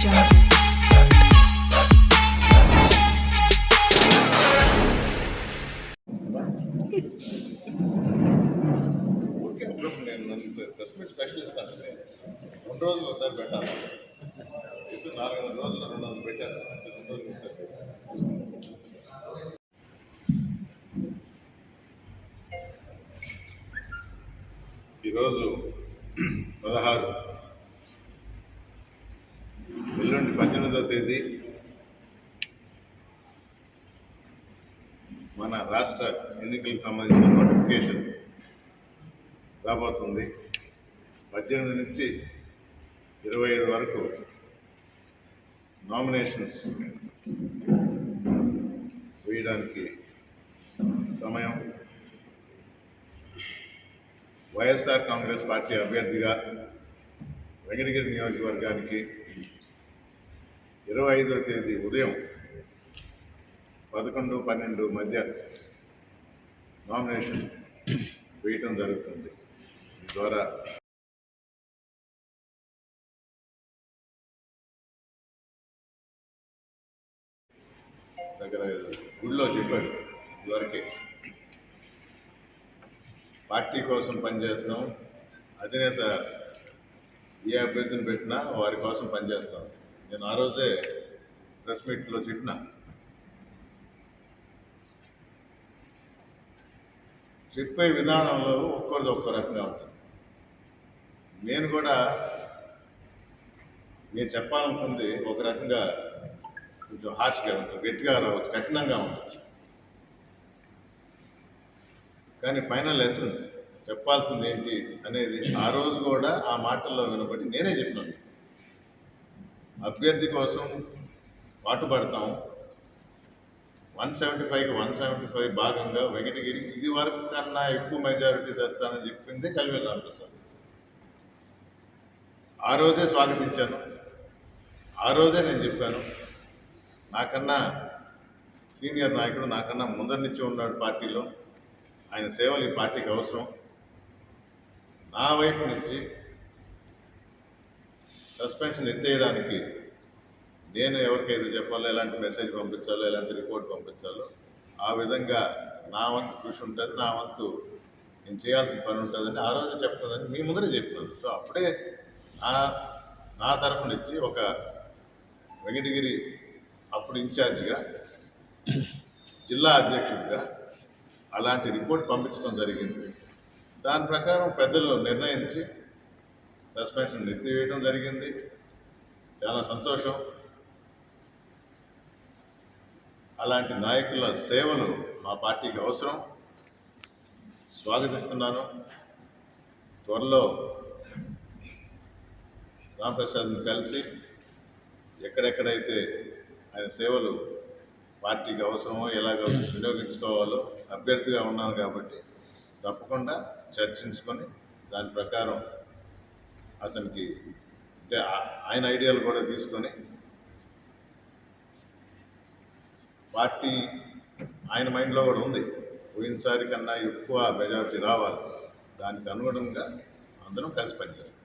jungle. Okay నేను press meet specialist అంటే రెండు రోజులు ఒకసారి పెట్టాను ఇప్పుడు నాలుగు రోజులు రెండు వందలు పెట్టాను అంటే రెండు రోజులు ఒకసారి ఈరోజు పదహారు ఎల్లుండి తేదీ. మన రాష్ట్ర ఎన్నికలకు సంబంధించిన నోటిఫికేషన్ రాబోతుంది. పద్దెనిమిది నుంచి ఇరవై ఐదు వరకు నామినేషన్స్ వేయడానికి సమయం. వైఎస్ఆర్ కాంగ్రెస్ పార్టీ అభ్యర్థిగా వెంకటగిరి నియోజకవర్గానికి ఇరవై ఐదో తేదీ ఉదయం పదకొండు పన్నెండు మధ్య నామినేషన్ వేయటం జరుగుతుంది. ద్వారా దగ్గర గుడిలో చెప్పాడు ఇదివరకే. పార్టీ కోసం పనిచేస్తాం అధినేత ఏ అభ్యర్థిని పెట్టినా వారి కోసం పనిచేస్తాం. నేను ఆ రోజే ప్రెస్ మీట్లో చెప్పిన. చెప్పే విధానంలో ఒక్కరిది ఒక్కో రకంగా ఉంటుంది నేను కూడా నేను చెప్పాలనుకుంది ఒక రకంగా కొంచెం హార్ష్గా ఉంటుంది గట్టిగా రావచ్చు కఠినంగా ఉంటుంది కానీ ఫైనల్ లెసన్స్ చెప్పాల్సింది ఏంటి అనేది ఆ రోజు కూడా ఆ మాటల్లో వినబడి నేనే చెప్పినాను. అభ్యర్థి కోసం పాటుపడతాం వన్ సెవెంటీ ఫైవ్కి వన్ సెవెంటీ ఫైవ్ భాగంగా వెంకటగిరి ఇది వరకు కన్నా ఎక్కువ మెజారిటీ తెస్తానని చెప్పింది కలివెల్ రామప్రసాద్ ఆ రోజే స్వాగతించాను. ఆ రోజే నేను చెప్పాను నాకన్నా సీనియర్ నాయకుడు నాకన్నా ముందరి నుంచి ఉన్నాడు పార్టీలో. ఆయన సేవలు ఈ పార్టీకి అవసరం. నా వైపు నుంచి సస్పెన్షన్ ఎత్తేయడానికి నేను ఎవరికైతే చెప్పాలో ఎలాంటి మెసేజ్ పంపించాలో ఎలాంటి రిపోర్ట్ పంపించాలో ఆ విధంగా నా వంతు కృషి ఉంటుంది నా వంతు నేను చేయాల్సిన పని ఉంటుందని ఆ రోజు చెప్తుందని మీ ముందరే చెప్పినాను. సో అప్పుడే నా నా తరఫు నుంచి ఒక వెంకటగిరి అప్పుడు ఇన్ఛార్జిగా జిల్లా అధ్యక్షుడిగా అలాంటి రిపోర్ట్ పంపించడం జరిగింది. దాని ప్రకారం పెద్దలు నిర్ణయించి సస్పెన్షన్ ఎత్తివేయడం జరిగింది. చాలా సంతోషం. అలాంటి నాయకుల సేవలు మా పార్టీకి అవసరం. స్వాగతిస్తున్నాను. త్వరలో రామప్రసాద్ని కలిసి ఎక్కడెక్కడైతే ఆయన సేవలు పార్టీకి అవసరమో ఎలాగ వినియోగించుకోవాలో అభ్యర్థిగా ఉన్నాను కాబట్టి తప్పకుండా చర్చించుకొని దాని ప్రకారం అతనికి అంటే ఆయన ఐడియాలు కూడా తీసుకొని పార్టీ ఆయన మైండ్లో కూడా ఉంది. పోయినసారి కన్నా ఎక్కువ మెజారిటీ రావాలి. దానికి అనుగుణంగా అందరం కలిసి పనిచేస్తాం.